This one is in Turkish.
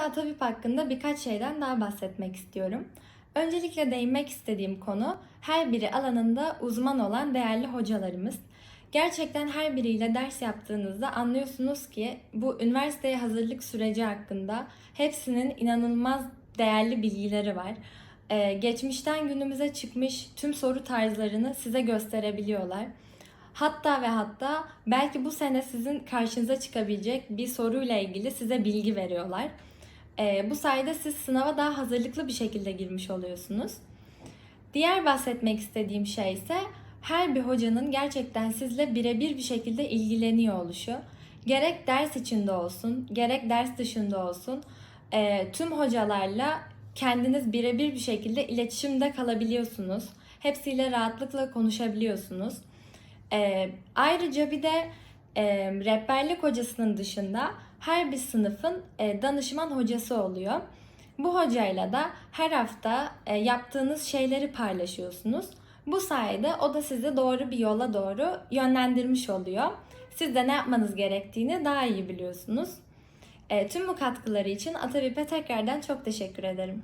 Size Atabip hakkında birkaç şeyden daha bahsetmek istiyorum. Öncelikle değinmek istediğim konu her biri alanında uzman olan değerli hocalarımız. Gerçekten her biriyle ders yaptığınızda anlıyorsunuz ki bu üniversiteye hazırlık süreci hakkında hepsinin inanılmaz değerli bilgileri var. Ee, geçmişten günümüze çıkmış tüm soru tarzlarını size gösterebiliyorlar. Hatta ve hatta belki bu sene sizin karşınıza çıkabilecek bir soruyla ilgili size bilgi veriyorlar. Ee, bu sayede siz sınava daha hazırlıklı bir şekilde girmiş oluyorsunuz. Diğer bahsetmek istediğim şey ise her bir hocanın gerçekten sizle birebir bir şekilde ilgileniyor oluşu. Gerek ders içinde olsun, gerek ders dışında olsun e, tüm hocalarla kendiniz birebir bir şekilde iletişimde kalabiliyorsunuz. Hepsiyle rahatlıkla konuşabiliyorsunuz. E, ayrıca bir de e, rehberlik hocasının dışında her bir sınıfın e, danışman hocası oluyor. Bu hocayla da her hafta e, yaptığınız şeyleri paylaşıyorsunuz. Bu sayede o da sizi doğru bir yola doğru yönlendirmiş oluyor. Siz de ne yapmanız gerektiğini daha iyi biliyorsunuz. E, tüm bu katkıları için Atabip'e tekrardan çok teşekkür ederim.